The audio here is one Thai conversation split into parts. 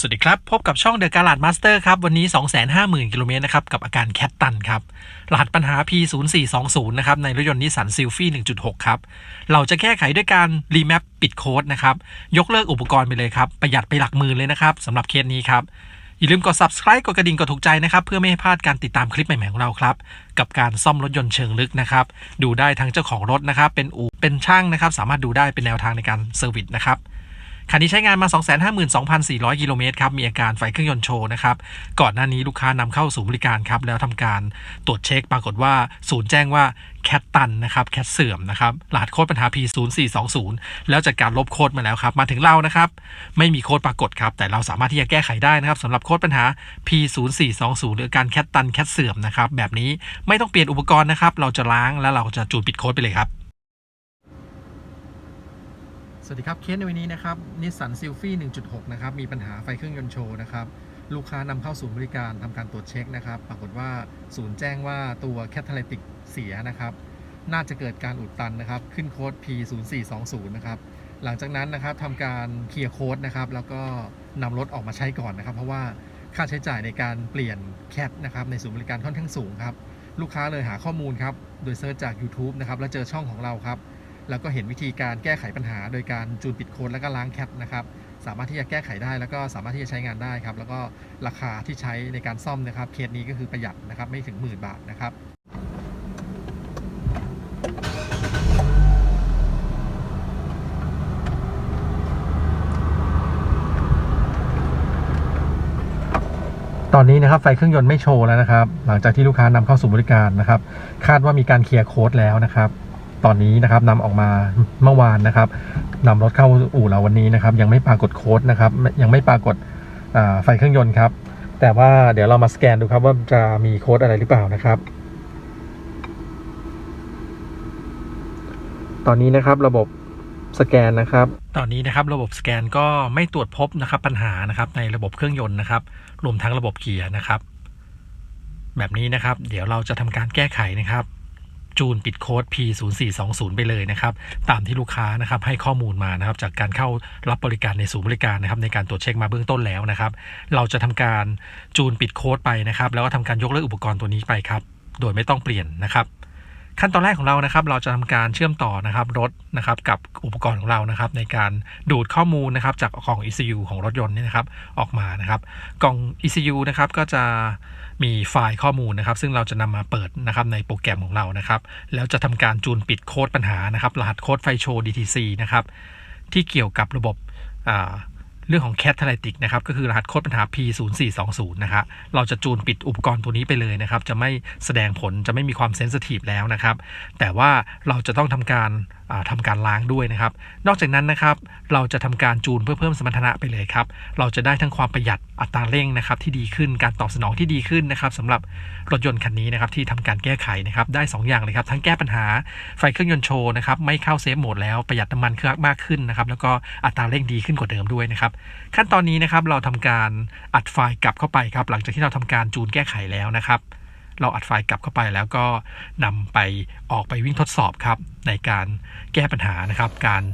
สวัสดีครับ พบกับช่อง The g a l a d Master ครับ วันนี้ 250,000 กิโลเมตรนะครับ กับอาการแคตตันครับ รหัสปัญหา P0420 นะครับ ในรถยนต์นิสสันซิลฟี่1.6 ครับ เราจะแก้ไขด้วยการรีแมปปิดโค้ดนะครับ ยกเลิกอุปกรณ์ไปเลยครับ ประหยัดไปหลักหมื่นเลยนะครับสำหรับเคสนี้ครับ อย่าลืมกด subscribe กดกระดิ่งกดถูกใจนะครับ เพื่อไม่ให้พลาดการติดตามคลิปใหม่ๆของเราครับกับการซ่อมรถยนต์เชิงลึกนะครับดูได้ทั้งเจ้าของรถนะครับเป็นอู่เป็นช่างนะครับสามารถดูได้เป็นแนวทางในการเซอร์วิสนะครับ คันนี้ใช้งานมา 252,400 กิโลเมตรครับ มีอาการไฟเครื่องยนต์โชว์นะครับ ก่อนหน้านี้ลูกค้านำเข้าศูนย์บริการครับ แล้วทำการตรวจเช็คปรากฏว่า ศูนย์แจ้งว่าแคตตันนะครับ แคทเสื่อมนะครับรหัสโค้ดปัญหา P0420 แล้วจัดการลบโค้ดมาแล้วครับ มาถึงเรานะครับ ไม่มีโค้ดปรากฏครับ แต่เราสามารถที่จะแก้ไขได้นะครับสำหรับโค้ดปัญหา P0420 หรือการแคตตันแคทเสื่อมนะครับ แบบนี้ไม่ต้องเปลี่ยนอุปกรณ์นะครับ เราจะล้างแล้วเราจะจูนปิดโค้ดไปเลยครับ สวัสดีครับ เคสในวันนี้นะครับนิสสันซิลฟี่1.6 นะครับ มีปัญหาไฟเครื่องยนต์โชว์นะครับ ลูกค้านำเข้าศูนย์บริการทำการตรวจเช็คนะครับ ปรากฏว่าศูนย์แจ้งว่าตัวแคทาลิติกเสียนะครับ น่าจะเกิดการอุดตันนะครับ ขึ้นโค้ด P0420 นะครับ หลังจากนั้นนะครับทำการเคลียร์โค้ดนะครับ แล้วก็นำรถออกมาใช้ก่อนนะครับ เพราะว่าค่าใช้จ่ายในการเปลี่ยนแคทนะครับในศูนย์บริการค่อนข้างสูงครับ ลูกค้าเลยหาข้อมูลครับ โดยเซิร์ชจาก YouTube นะครับ แล้วเจอช่องของเราครับ แล้วก็เห็นวิธีการแก้ไขปัญหา โดยการจูนปิดโค้ดแล้วก็ล้างแคปนะครับสามารถที่จะแก้ไขได้แล้วก็สามารถที่จะใช้งานได้ครับ แล้วก็ราคาที่ใช้ในการซ่อมนะครับเคสนี้ก็คือประหยัดนะครับไม่ถึงหมื่นบาทนะครับตอนนี้นะครับไฟเครื่องยนต์ไม่โชว์แล้วนะครับ หลังจากที่ลูกค้านำเข้าสู่บริการนะครับ คาดว่ามีการเคลียร์โค้ดแล้วนะครับ ตอนนี้นะครับนำออกมาเมื่อวานนะครับนำรถเข้าอู่เราวันนี้นะครับ ยังไม่ปรากฏโค้ดนะครับ ยังไม่ปรากฏไฟเครื่องยนต์ครับ แต่ว่าเดี๋ยวเรามาสแกนดูครับว่าจะมีโค้ดอะไรหรือเปล่านะครับ ตอนนี้นะครับระบบสแกนนะครับ ตอนนี้นะครับระบบสแกนก็ไม่ตรวจพบนะครับปัญหานะครับในระบบเครื่องยนต์นะครับ รวมทั้งระบบเกียร์นะครับ แบบนี้นะครับ เดี๋ยวเราจะทำการแก้ไขนะครับ จูนปิดโค้ด P0420 ไปเลยนะครับ ตามที่ลูกค้านะครับให้ข้อมูลมานะครับ จากการเข้ารับบริการในศูนย์บริการนะครับในการตรวจเช็คมาเบื้องต้นแล้วนะครับ เราจะทำการจูนปิดโค้ดไปนะครับ แล้วก็ทำการยกเลิกอุปกรณ์ตัวนี้ไปครับ โดยไม่ต้องเปลี่ยนนะครับ ขั้นตอนแรกของเรานะครับ เราจะทำการเชื่อมต่อนะครับรถนะครับกับอุปกรณ์ของเรานะครับ ในการดูดข้อมูลนะครับจากกล่อง ECU ของรถยนต์นี่นะครับออกมานะครับ กล่อง ECU นะครับก็จะมีไฟล์ข้อมูลนะครับ ซึ่งเราจะนำมาเปิดนะครับในโปรแกรมของเรานะครับ แล้วจะทำการจูนปิดโค้ดปัญหานะครับ รหัสโค้ดไฟโชว์ DTC นะครับที่เกี่ยวกับระบบอ่า เรื่องของ Catalytic นะครับก็คือรหัสโค้ดปัญหา P0420 นะครับเราจะจูนปิดอุปกรณ์ตัวนี้ไปเลยนะครับ จะไม่แสดงผลจะไม่มีความเซนซิทีฟแล้วนะครับ แต่ว่าเราจะต้องทำการอ่าทำการล้างด้วยนะครับ นอกจากนั้นนะครับ เราจะทำการจูนเพื่อเพิ่มสมรรถนะไปเลยครับ เราจะได้ทั้งความประหยัดอัตราเร่งนะครับ ที่ดีขึ้นการตอบสนองที่ดีขึ้นนะครับสำหรับรถยนต์คันนี้นะครับที่ทำการแก้ไขนะครับได้ 2 อย่างเลยครับ ทั้งแก้ปัญหาไฟเครื่องยนต์โชว์นะครับไม่เข้าเซฟโหมดแล้วประหยัดน้ำมันเครื่องมากขึ้นนะครับแล้วก็อัตราเร่งดีขึ้นกว่าเดิมด้วยนะครับขั้นตอนนี้นะครับเราทำการอัดไฟล์กลับเข้าไปครับ หลังจากที่เราทำการจูนแก้ไขแล้วนะครับ เราอัดไฟล์กลับเข้าไปแล้วก็นำไปออกไปวิ่งทดสอบครับ ในการแก้ปัญหานะครับ การ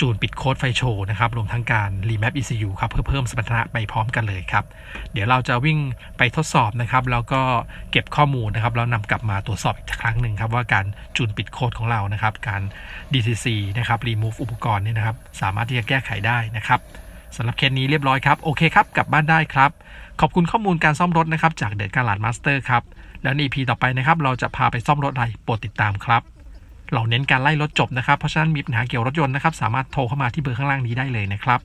จูนปิดโค้ดไฟโชว์นะครับ รวมทั้งการรีแมป ECU ครับ เพื่อเพิ่มสมรรถนะไปพร้อมกันเลยครับ เดี๋ยวเราจะวิ่งไปทดสอบนะครับ แล้วก็เก็บข้อมูลนะครับ แล้วนำกลับมาตรวจสอบอีกครั้งหนึ่งครับ ว่าการจูนปิดโค้ดของเรานะครับ การ DTC นะครับ remove อุปกรณ์เนี่ยนะครับ สามารถที่จะแก้ไขได้นะครับ สำหรับเคสนี้เรียบร้อยครับ โอเคครับกลับบ้านได้ครับ ขอบคุณข้อมูลการซ่อมรถนะครับ จากเดอะการ์ลาดมาสเตอร์ครับ แล้วใน EP ต่อไปนะครับ เราจะพาไปซ่อมรถอะไรโปรดติดตามครับ เราเน้นการไล่รถจบนะครับ เพราะฉะนั้นมีปัญหาเกี่ยวรถยนต์นะครับ สามารถโทรเข้ามาที่เบอร์ข้างล่างนี้ได้เลยนะครับ